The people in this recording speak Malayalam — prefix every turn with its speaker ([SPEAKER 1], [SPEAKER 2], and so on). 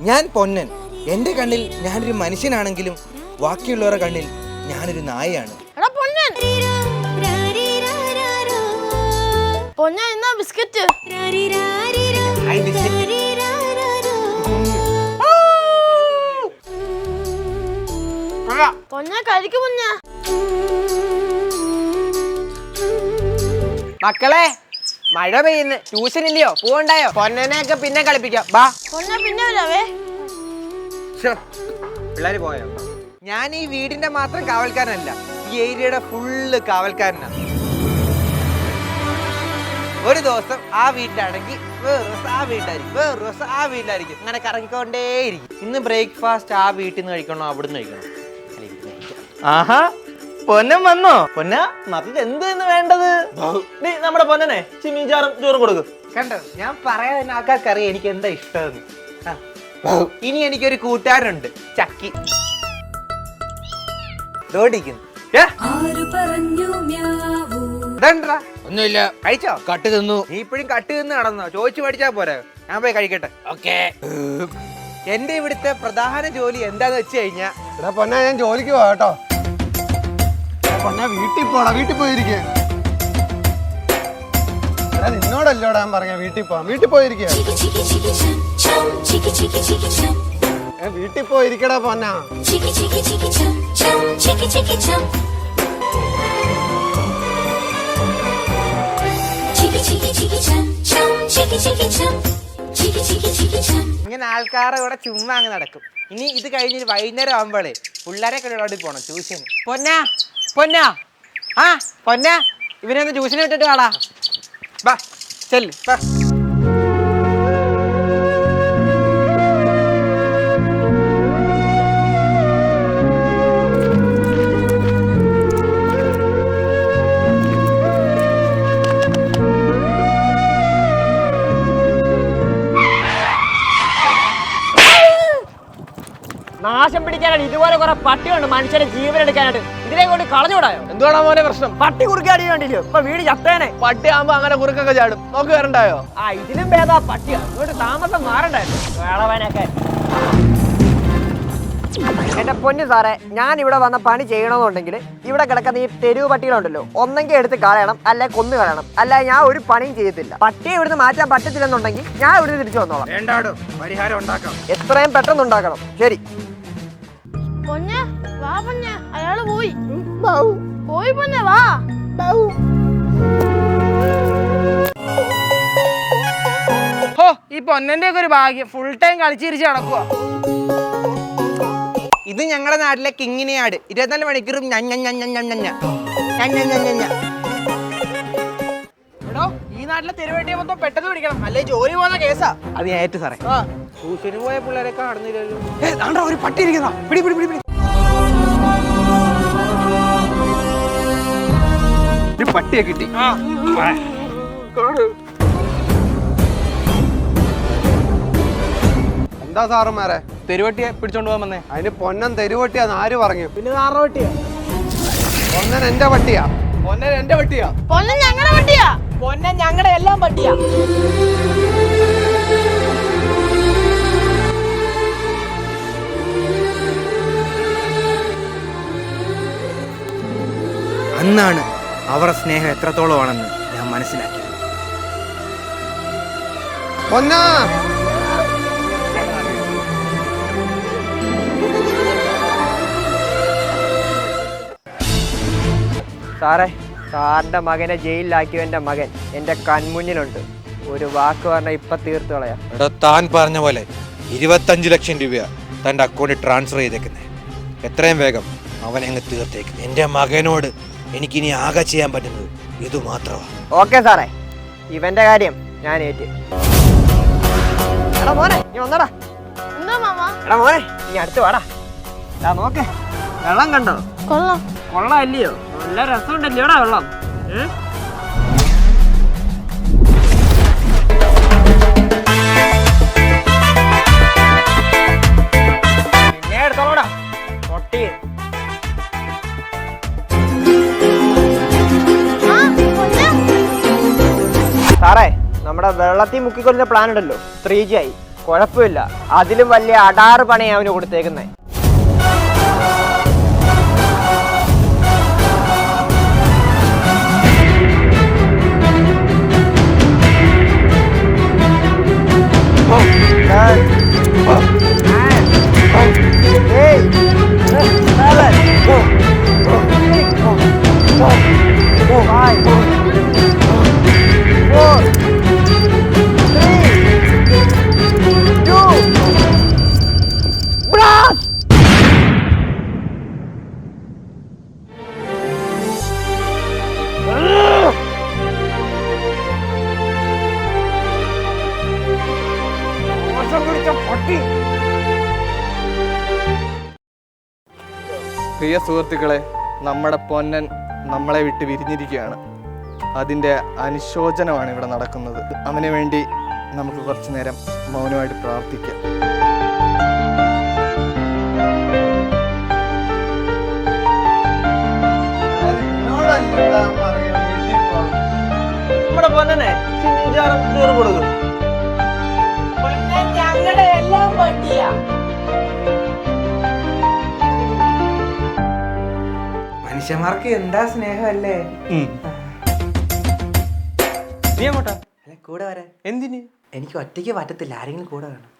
[SPEAKER 1] ഞാൻ പൊന്നൻ. എന്റെ കണ്ണിൽ ഞാനൊരു മനുഷ്യനാണെങ്കിലും ബാക്കിയുള്ളവരുടെ കണ്ണിൽ ഞാനൊരു നായയാണ്.
[SPEAKER 2] എടാ പൊന്നൻ. പൊന്നൻ എന്നാ ബിസ്ക്കറ്റ്. പൊന്ന കഴിക്കും പൊന്ന.
[SPEAKER 3] മക്കളെ മഴ പെയ്യുന്നു. ട്യൂഷൻ ഇല്ലയോ പോവണ്ടായോ? പൊന്നനെയൊക്കെ പിന്നെ കളിപ്പിക്കാം. ബാ.
[SPEAKER 2] പൊന്നെ പിന്നെ വരാവേ.
[SPEAKER 1] പിള്ളേർ പോയോ? ഞാൻ ഈ വീടിന്റെ മാത്രം കാവൽക്കാരനല്ല. ഈ ഏരിയയുടെ ഫുള്ള് കാവൽക്കാരനാണ് ഒരു ദിവസം ആ വീട്ടിലാണെങ്കിൽ വേറെ ദിവസം ആ വീട്ടിലായിരിക്കും. വേറെ ദിവസം ആ വീട്ടിലായിരിക്കും. അങ്ങനെ കറങ്ങിക്കൊണ്ടേയിരിക്കും. ഇന്ന് ബ്രേക്ക്ഫാസ്റ്റ് ആ വീട്ടിൽ നിന്ന് കഴിക്കണോ അവിടുന്ന് കഴിക്കണോ? അല്ല, കഴിക്കാം.
[SPEAKER 4] ആഹാ. പൊന്നൻ വന്നോ? പൊന്ന മക്കൾക്ക് എന്ത് എന്ന് വേണ്ടത്? നീ നമ്മുടെ പൊന്നനെ ചിമ്മീചാറും ചോറും കൊടുക്കും.
[SPEAKER 1] കണ്ടോ? ഞാൻ പറയാതെ ആൾക്കാർക്കറിയാം ആൾക്കാർക്ക് എനിക്ക് എന്താ ഇഷ്ടം ആ. ഇനി എനിക്കൊരു കൂട്ടുകാരുണ്ട് ചക്കി. ഒന്നുമില്ല. കഴിച്ചോ? കട്ട് തിന്നു. നീ ഇപ്പോഴും കട്ട് തിന്ന് നടന്നോ? ചോദിച്ചു പഠിച്ചാ പോരെ. ഞാൻ പോയി കഴിക്കട്ടെ. ഓക്കെ. എന്റെ ഇവിടുത്തെ പ്രധാന ജോലി എന്താന്ന് വെച്ച് കഴിഞ്ഞാ
[SPEAKER 5] പൊന്നാ ഞാൻ ജോലിക്ക് പോവാ കേട്ടോ. പൊന്നാ വീട്ടിൽ പോടാ വീട്ടിൽ പോയിരിക്കേ നിന്നോടല്ലോടാ ഞാൻ പറഞ്ഞ വീട്ടിൽ പോവാം വീട്ടിൽ പോയിരിക്കേ വീട്ടിൽ പോയിരിക്കടാ പൊന്നാ
[SPEAKER 1] ഇങ്ങനെ ആൾക്കാരുടെ കൂടെ ചുമ്മാ അങ്ങ് നടക്കും ഇനി ഇത് കഴിഞ്ഞ് വൈകുന്നേരം ആകുമ്പോഴേ പിള്ളേരെ കളിയോടി പോണം ട്യൂഷൻ
[SPEAKER 3] പൊന്ന പൊന്ന. ആ പൊന്ന. ഇവനൊന്ന് ട്യൂഷന് വിട്ടിട്ട് വാടാ.
[SPEAKER 1] ബാ
[SPEAKER 3] ചെല്ല്
[SPEAKER 1] ബാ.
[SPEAKER 3] നാശം പിടിക്കാനായിട്ട് ഇതുപോലെ കുറെ പട്ടിയുണ്ട് മനുഷ്യരെ ജീവൻ എടുക്കാനായിട്ട് ഇതിനെ കൊണ്ട് കളഞ്ഞുകൂടായോ?
[SPEAKER 4] എന്തുകൊണ്ടാ മോനെ പ്രശ്നം?
[SPEAKER 3] പട്ടി കുറുക്കാടി കണ്ടില്ലയോ ഇപ്പൊ വീട് ചത്തേനെ.
[SPEAKER 4] പട്ടി ആകുമ്പോ അങ്ങനെ കുറുക്കൊക്കെ ചാടും. നോക്ക് വരണ്ടായോ?
[SPEAKER 3] ആ ഇതിലും ഭേദാ പട്ടിയാ ഇങ്ങോട്ട് താമസം മാറണ്ടായിരുന്നു. വേളവനൊക്കെ. എന്റെ പൊന്നു സാറേ ഞാൻ ഇവിടെ വന്ന പണി ചെയ്യണമെന്നുണ്ടെങ്കിൽ ഇവിടെ കിടക്കുന്ന ഈ തെരുവ് പട്ടികളുണ്ടല്ലോ. ഒന്നെങ്കിൽ എടുത്ത് കളയണം അല്ലെ കൊന്നു കളയണം. അല്ല ഞാൻ ഒരു പണിയും ചെയ്യത്തില്ല പട്ടിയെ ഇവിടുന്ന് മാറ്റാൻ പറ്റത്തില്ലെന്നുണ്ടെങ്കിൽ ഞാൻ ഇവിടുന്ന് തിരിച്ചു വന്നോളാം.
[SPEAKER 1] വേണ്ടാടോ. പരിഹാരം ഉണ്ടാക്കാം.
[SPEAKER 3] എത്രയും പെട്ടെന്ന് ഉണ്ടാക്കണം. ശരി.
[SPEAKER 2] പൊന്ന വാ പൊന്നെ. അയാൾ പോയി. പോയി പൊന്നെ വാ.
[SPEAKER 3] ഹോ ഈ പൊന്നന്റെ ഒക്കെ ഒരു ഭാഗ്യം. ഫുൾ ടൈം കളിച്ചിരിച്ച് നടക്കുക
[SPEAKER 1] ഇത് ഞങ്ങളുടെ നാട്ടിലെ കിങ്ങിനെയാട്. ഇരുപത്തിനാല് മണിക്കൂറും ഞഞ്ഞ ഞഞ്ഞ ഞഞ്ഞ ഞഞ്ഞ ഞഞ്ഞ ഞ.
[SPEAKER 3] നാട്ടിലെ തെരുവേട്ടിയെ മൊത്തം പെട്ടെന്ന് പിടിക്കണം. അല്ലെ ജോലി പോകുന്ന കേസാ.
[SPEAKER 1] അത് ഞാൻ ഏറ്റു സാറേ. ട്യൂഷന് പോയ പിള്ളേരെ കാണുന്നില്ലല്ലോ
[SPEAKER 3] ഒരു പട്ടി ഇരിക്കുന്ന പിടി പിടി പിടി പിടി.
[SPEAKER 5] പട്ടിയെ കിട്ടി.
[SPEAKER 3] ആ.
[SPEAKER 5] എന്താ സാറന്മാരെ?
[SPEAKER 4] തെരുവട്ടിയെ പിടിച്ചോണ്ട് പോകാൻ വന്നേ.
[SPEAKER 5] അതിന് പൊന്നൻ തെരുവട്ടിയാന്ന് ആര് പറഞ്ഞു?
[SPEAKER 3] പിന്നെ
[SPEAKER 5] പൊന്നൻ എന്റെ പട്ടിയാ.
[SPEAKER 4] പൊന്നൻ എന്റെ പട്ടിയാ.
[SPEAKER 2] പൊന്ന ഞങ്ങളുടെ പട്ടിയാ?
[SPEAKER 3] പൊന്നെ ഞങ്ങളുടെ എല്ലാം പട്ടിയാ.
[SPEAKER 1] അന്നാണ് അവരുടെ സ്നേഹം എത്രത്തോളമാണെന്ന് ഞാൻ മനസ്സിലാക്കിയത്.
[SPEAKER 5] പൊന്നാ.
[SPEAKER 3] സാറേ സാറിന്റെ മകനെ ജയിലിലാക്കിയവന്റെ മകൻ എന്റെ കൺമുന്നിലുണ്ട്. ഒരു വാക്ക് പറഞ്ഞ ഇപ്പൊ തീർത്തു കളയാം.
[SPEAKER 1] എടാ താൻ പറഞ്ഞ പോലെ ഇരുപത്തഞ്ച് ലക്ഷം രൂപ തന്റെ അക്കൗണ്ടിൽ ട്രാൻസ്ഫർ ചെയ്തേക്കുന്നത് എത്രയും വേഗം അവനെ അങ്ങ് തീർത്തേക്കും. എന്റെ മകനോട് എനിക്കിനി ആകെ ചെയ്യാൻ പറ്റുന്നത് ഇത് മാത്രമാണ്
[SPEAKER 3] ഓക്കെ സാറേ. ഇവന്റെ കാര്യം ഞാൻ ഏറ്റ്. എടാ മോനെ നീ വന്നടാ.
[SPEAKER 2] എന്താ മാമ?
[SPEAKER 3] എടാ മോനെ നീ അടുത്ത് വാടാ. നോക്കേ. വെള്ളം കണ്ടോ?
[SPEAKER 2] കൊള്ളാം.
[SPEAKER 3] കൊള്ളാം അല്ലയോ നല്ല രസമുണ്ടല്ലോ ഉണ്ടല്ലോടാ വെള്ളം? സാറേ നമ്മുടെ വെള്ളത്തിൽ മുക്കിക്കൊല്ലുന്ന പ്ലാൻ ഉണ്ടല്ലോ. ത്രീ ജി ആയി. കുഴപ്പമില്ല. അതിലും വലിയ അടാറ് പണിയാണ് അവന് കൊടുത്തേക്കുന്നേ.
[SPEAKER 4] പ്രിയ സുഹൃത്തുക്കളെ നമ്മുടെ പൊന്നൻ നമ്മളെ വിട്ട് വിരിഞ്ഞിരിക്കുകയാണ്. അതിന്റെ അനുശോചനമാണ് ഇവിടെ നടക്കുന്നത്. അവന് വേണ്ടി നമുക്ക് കുറച്ചു നേരം മൗനമായിട്ട് പ്രാർത്ഥിക്കാം. നമ്മുടെ പൊന്നനെ ചിഞ്ചാറും
[SPEAKER 1] മനുഷ്യന്മാർക്ക് എന്താ സ്നേഹമല്ലേ?
[SPEAKER 4] നീ അങ്ങോട്ടാ?
[SPEAKER 1] കൂടെ വരാൻ.
[SPEAKER 4] എന്തിന്?
[SPEAKER 1] എനിക്ക് ഒറ്റയ്ക്ക് പറ്റത്തില്ല. ആരെങ്കിലും കൂടെ വേണം.